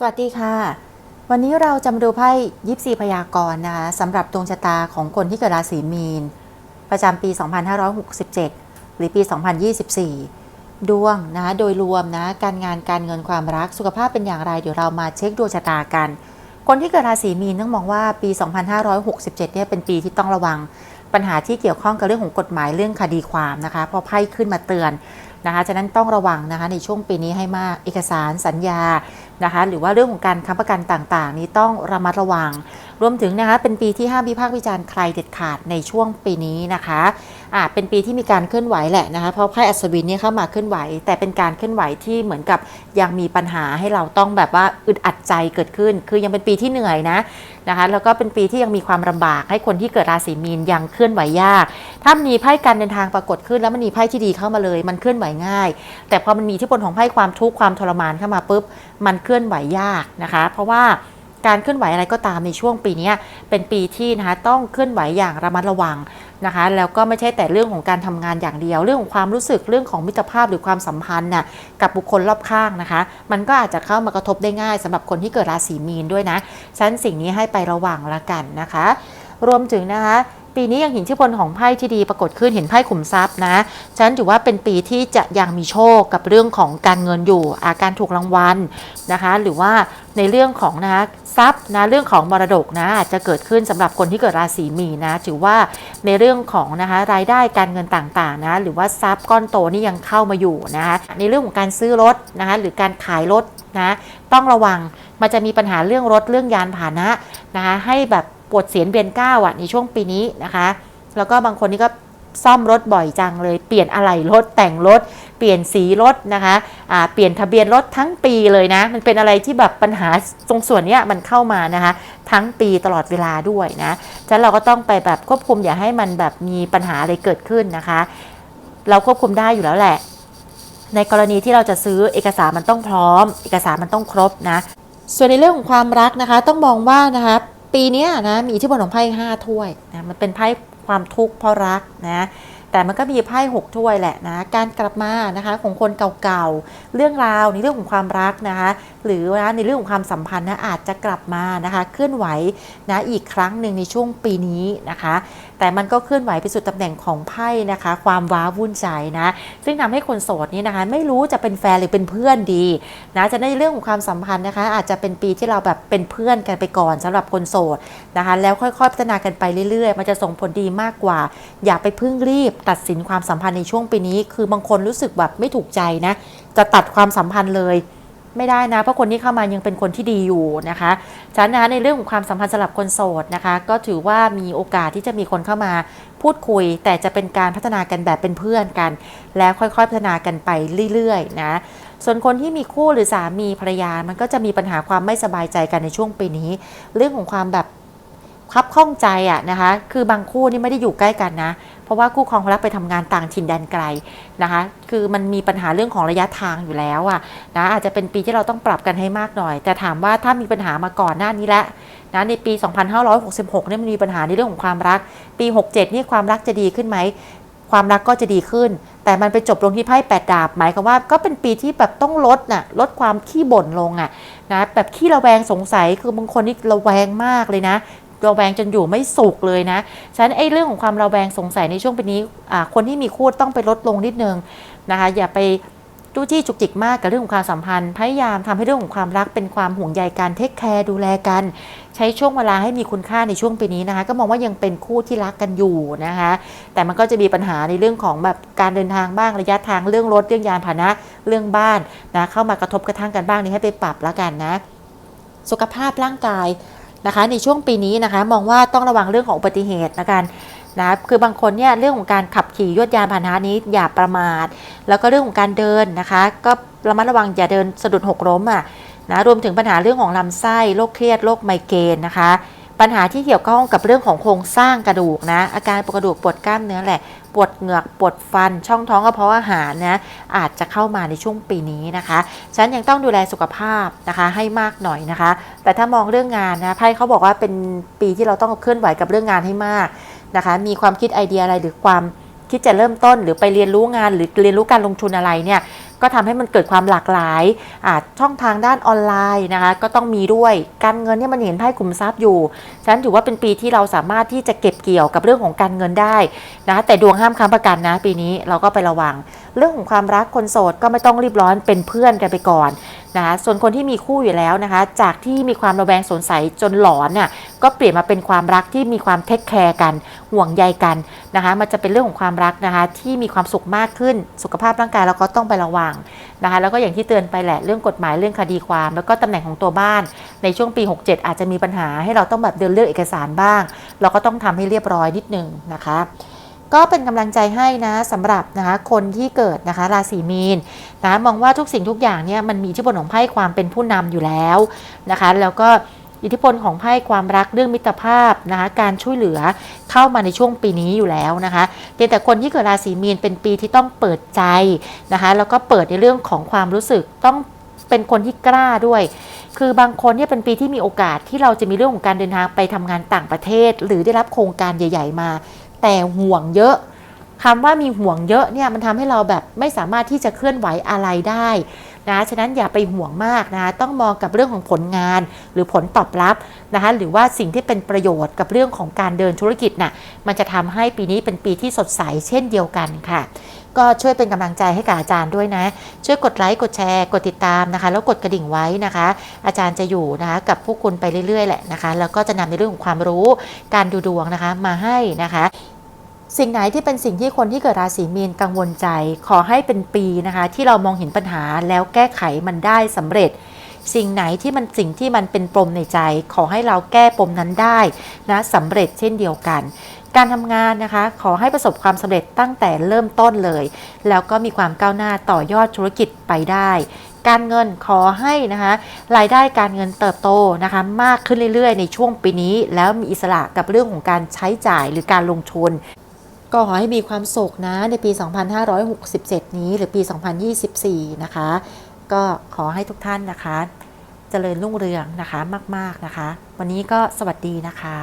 สวัสดีค่ะ วันนี้เราจะมาดูไพ่ยิปซีพยากรณ์นะคะสำหรับดวงชะตาของคนที่เกิดราศีมีน ประจำปี 2567 หรือปี 2024 ดวงนะคะโดยรวมนะการงานการเงินความรักสุขภาพเป็นอย่างไรเดี๋ยวเรามาเช็คดวงชะตากัน คนที่เกิดราศีมีนต้องมองว่าปี 2567 เนี่ยเป็นปีที่ต้องระวังปัญหาที่เกี่ยวข้องกับเรื่องของกฎหมายเรื่องคดีความนะคะเพราะไพ่ขึ้นมาเตือนนะคะฉะนั้นต้องระวังนะคะในช่วงปีนี้ให้มากเอกสารสัญญา นะคะหรือว่าเรื่องของการค้ำประกันต่างๆ นี้ต้องระมัดระวัง รวมถึงนะคะเป็นปีที่ห้ามวิพากษ์วิจารณ์ใครเด็ดขาดในช่วงปีนี้นะคะอ่าเป็นปีที่มีการเคลื่อนไหวแหละนะคะเพราะไพ่อัศวินนี่เข้ามาเคลื่อนไหว แต่เป็นการเคลื่อนไหวที่เหมือนกับยังมีปัญหาให้เราต้องแบบว่าอึดอัดใจเกิดขึ้น คือยังเป็นปีที่เหนื่อยนะนะคะแล้วก็เป็นปีที่ยังมีความลำบากให้คนที่เกิดราศีมีนยังเคลื่อนไหวยาก ถ้ามีไพ่การเดินทางปรากฏขึ้น แล้วมันมีไพ่ที่ดีเข้ามาเลย มันเคลื่อนไหวง่าย แต่พอมันมีที่ผลของไพ่ความทุกข์ความทรมานเข้ามาปุ๊บมันเคลื่อนไหวยากนะคะ เพราะว่าการเคลื่อนไหวอะไรก็ตามในช่วงปีนี้เป็นปีที่นะคะต้องเคลื่อนไหวอย่างระมัดระวังนะคะแล้วก็ไม่ใช่แต่เรื่องของการทำงานอย่างเดียว เรื่องของความรู้สึกเรื่องของมิตรภาพหรือความสัมพันธ์น่ะกับบุคคลรอบข้างนะคะ มันก็อาจจะเข้ามากระทบได้ง่ายสำหรับคนที่เกิดราศีมีนด้วยนะฉันสิ่งนี้ให้ไประวังละกันนะคะ รวมถึงนะคะ ปีนี้ยังเห็นที่พลของไพ่ที่ดีปรากฏขึ้นเห็นไพ่ขุมทรัพย์นะฉะนั้นถือว่าเป็นปีที่จะยังมีโชคกับเรื่องของการเงินอยู่อาการถูกรางวัลนะคะ หรือว่าในเรื่องของนะคะทรัพย์นะเรื่องของมรดกนะอาจจะเกิดขึ้นสำหรับคนที่เกิดราศีมีนนะ ถือว่าในเรื่องของนะคะรายได้การเงินต่างๆนะหรือว่าทรัพย์ก้อนโตนี่ยังเข้ามาอยู่นะคะในเรื่องของการซื้อรถนะคะหรือการขายรถนะต้องระวังมันจะมีปัญหาเรื่องรถเรื่องยานพาหนะนะคะให้แบบ ปวดเสียนเบียนก้าวอะในช่วงปีนี้นะคะ แล้วก็บางคนนี่ก็ซ่อมรถบ่อยจังเลยเปลี่ยนอะไหล่รถแต่งรถ เปลี่ยนสีรถนะคะอ่าเปลี่ยนทะเบียนรถทั้งปีเลยนะ มันเป็นอะไรที่แบบปัญหาตรงส่วนนี้มันเข้ามานะคะ ทั้งปีตลอดเวลาด้วยนะฉะนั้นเราก็ต้องไปแบบควบคุมอย่าให้มันแบบมีปัญหาอะไรเกิดขึ้นนะคะ เราควบคุมได้อยู่แล้วแหละ ในกรณีที่เราจะซื้อเอกสารมันต้องพร้อม เอกสารมันต้องครบนะ ส่วนในเรื่องของความรักนะคะ ต้องมองว่านะคะ ปีนี้นะมีอิทธิพลของไพ่ห้าถ้วยนะมันเป็นไพ่ความทุกข์เพราะรักนะ แต่มันก็มีไพ่หกถ้วยแหละนะ การกลับมานะคะของคนเก่าๆ เรื่องราวในเรื่องของความรักนะคะ หรือว่าในเรื่องของความสัมพันธ์นะอาจจะกลับมานะคะ เคลื่อนไหวนะอีกครั้งหนึ่งในช่วงปีนี้นะคะ แต่มันก็เคลื่อนไหวไปสู่ตำแหน่งของไพ่นะคะ ความว้าวุ่นใจนะ ซึ่งทำให้คนโสดนี่นะคะ ไม่รู้จะเป็นแฟนหรือเป็นเพื่อนดีนะจะในเรื่องของความสัมพันธ์นะคะ อาจจะเป็นปีที่เราแบบเป็นเพื่อนกันไปก่อนสำหรับคนโสดนะคะ แล้วค่อยๆพัฒนากันไปเรื่อยๆ มันจะส่งผลดีมากกว่า อย่าไปพึ่งรีบตัดสินความสัมพันธ์ในช่วงปีนี้ คือบางคนรู้สึกแบบไม่ถูกใจนะ จะตัดความสัมพันธ์เลย ไม่ได้นะ เพราะคนที่เข้ามายังเป็นคนที่ดีอยู่นะคะฉะนั้นะในเรื่องของความสัมพันธ์สำหรับคนโสดนะคะ ก็ถือว่ามีโอกาสที่จะมีคนเข้ามาพูดคุย แต่จะเป็นการพัฒนากันแบบเป็นเพื่อนกัน แล้วค่อยๆพัฒนากันไปเรื่อยๆนะส่วนคนที่มีคู่หรือสามีภรรยา มันก็จะมีปัญหาความไม่สบายใจกันในช่วงปีนี้ เรื่องของความแบบคับข้องใจอะนะคะ คือบางคู่นี่ไม่ได้อยู่ใกล้กันนะ เพราะว่าคู่ครองเขารักไปทำงานต่างถิ่นแดนไกลนะคะ คือมันมีปัญหาเรื่องของระยะทางอยู่แล้วอะนะอาจจะเป็นปีที่เราต้องปรับกันให้มากหน่อย แต่ถามว่าถ้ามีปัญหามาก่อนหน้านี้แล้วนะในปี 2566เนี่ยมันมีปัญหาในเรื่องของความรัก ปี 67 นี่ความรักจะดีขึ้นไหมความรักก็จะดีขึ้น แต่มันไปจบลงที่ไพ่แปดดาบ หมายความว่าก็เป็นปีที่แบบต้องลดน่ะ ลดความขี้บ่นลงอะนะ แบบขี้ระแวงสงสัย คือบางคนนี่ระแวงมากเลยนะ ระแวงจนอยู่ไม่สุขเลยนะฉะนั้นไอ้เรื่องของความระแวงสงสัยในช่วงปีนี้อ่าคนที่มีคู่ต้องไปลดลงนิดนึงนะคะอย่าไปจู้จี้จุกจิกมากกับเรื่องของความสัมพันธ์ พยายามทำให้เรื่องของความรักเป็นความห่วงใยกันเทคแคร์ดูแลกัน ใช้ช่วงเวลาให้มีคุณค่าในช่วงปีนี้นะคะ ก็มองว่ายังเป็นคู่ที่รักกันอยู่นะคะ แต่มันก็จะมีปัญหาในเรื่องของแบบการเดินทางบ้างระยะทางเรื่องรถเรื่องยานพาหนะเรื่องบ้านนะเข้ามากระทบกระทั่งกันบ้างนี่ให้ไปปรับแล้วกันนะ สุขภาพร่างกาย นะคะ ในช่วงปีนี้นะคะ มองว่าต้องระวังเรื่องของอุบัติเหตุนะกันนะคือบางคนเนี่ยเรื่องของการขับขี่ยวดยานพาหนะนี้อย่าประมาท แล้วก็เรื่องของการเดินนะคะ ก็ระมัดระวังอย่าเดินสะดุดหกล้มอะนะรวมถึงปัญหาเรื่องของลำไส้โรคเครียดโรคไมเกรนนะคะ ปัญหาที่เกี่ยวข้องกับเรื่องของโครงสร้างกระดูกนะ อาการปวดกระดูกปวดกล้ามเนื้อแหละ ปวดเหงือกปวดฟัน ช่องท้องกระเพาะอาหารนะอาจจะเข้ามาในช่วงปีนี้นะคะฉันยังต้องดูแลสุขภาพนะคะให้มากหน่อยนะคะ แต่ถ้ามองเรื่องงานนะไพ่เขาบอกว่าเป็นปีที่เราต้องเคลื่อนไหวกับเรื่องงานให้มากนะคะ มีความคิดไอเดียอะไรหรือความคิดจะเริ่มต้นหรือไปเรียนรู้งานหรือเรียนรู้การลงทุนอะไรเนี่ย ก็ทำให้มันเกิดความหลากหลายช่องทางด้านออนไลน์นะคะก็ต้องมีด้วยการเงินเนี่ยมันเห็นไพ่กลุ่มทรัพย์อยู่ฉะนั้นถือว่าเป็นปีที่เราสามารถที่จะเก็บเกี่ยวกับเรื่องของการเงินได้นะแต่ดวงห้ามค้ำประกันนะปีนี้เราก็ไประวัง เรื่องของความรักคนโสดก็ไม่ต้องรีบร้อนเป็นเพื่อนกันไปก่อนนะคะส่วนคนที่มีคู่อยู่แล้วนะคะ จากที่มีความระแวงสงสัยจนหลอนเนี่ยก็เปลี่ยนมาเป็นความรักที่มีความเทคแคร์กัน ห่วงใยกันนะคะ มันจะเป็นเรื่องของความรักนะคะ ที่มีความสุขมากขึ้น สุขภาพร่างกายเราก็ต้องไประวังนะคะ แล้วก็อย่างที่เตือนไปแหละเรื่องกฎหมายเรื่องคดีความ แล้วก็ตำแหน่งของตัวบ้าน ในช่วงปี 67 อาจจะมีปัญหาให้เราต้องแบบเดินเลือกเอกสารบ้าง เราก็ต้องทำให้เรียบร้อยนิดนึงนะคะ ก็เป็นกำลังใจให้นะสำหรับนะคะคนที่เกิดนะคะราศีมีนนะมองว่าทุกสิ่งทุกอย่างเนี่ยมันมีอิทธิพลของไพ่ความเป็นผู้นำอยู่แล้วนะคะ แล้วก็อิทธิพลของไพ่ความรักเรื่องมิตรภาพนะคะการช่วยเหลือเข้ามาในช่วงปีนี้อยู่แล้วนะคะเพียงแต่คนที่เกิดราศีมีนเป็นปีที่ต้องเปิดใจนะคะแล้วก็เปิดในเรื่องของความรู้สึกต้องเป็นคนที่กล้าด้วย คือบางคนเนี่ยเป็นปีที่มีโอกาสที่เราจะมีเรื่องของการเดินทางไปทำงานต่างประเทศ หรือได้รับโครงการใหญ่ ๆ มา แต่ห่วงเยอะคำว่ามีห่วงเยอะเนี่ยมันทำให้เราแบบไม่สามารถที่จะเคลื่อนไหวอะไรได้นะฉะนั้นอย่าไปห่วงมากนะต้องมองกับเรื่องของผลงาน หรือผลตอบรับนะคะหรือว่าสิ่งที่เป็นประโยชน์กับเรื่องของการเดินธุรกิจน่ะมันจะทำให้ปีนี้เป็นปีที่สดใสเช่นเดียวกันค่ะ ก็ช่วยเป็นกำลังใจให้กับอาจารย์ด้วยนะ ช่วยกดไลค์กดแชร์ กดติดตามนะคะ แล้วกดกระดิ่งไว้นะคะ อาจารย์จะอยู่นะคะกับผู้คุณไปเรื่อยๆแหละนะคะ แล้วก็จะนำในเรื่องของความรู้การดูดวงนะคะมาให้นะคะ สิ่งไหนที่เป็นสิ่งที่คนที่เกิดราศีมีนกังวลใจ ขอให้เป็นปีนะคะ ที่เรามองเห็นปัญหาแล้วแก้ไขมันได้สำเร็จ สิ่งไหนที่มันสิ่งที่มันเป็นปมในใจ ขอให้เราแก้ปมนั้นได้นะสำเร็จเช่นเดียวกัน การทำงานนะคะ ขอให้ประสบความสำเร็จตั้งแต่เริ่มต้นเลย แล้วก็มีความก้าวหน้าต่อยอดธุรกิจไปได้การเงินขอให้นะคะรายได้การเงินเติบโตนะคะมากขึ้นเรื่อยๆ ในช่วงปีนี้ แล้วมีอิสระกับเรื่องของการใช้จ่ายหรือการลงทุน ก็ขอให้มีความสุขนะในปี 2567 นี้หรือปี 2024 นะคะ ก็ขอให้ทุกท่านนะคะ เจริญรุ่งเรืองนะคะมาก ๆนะคะ วันนี้ก็สวัสดีนะคะ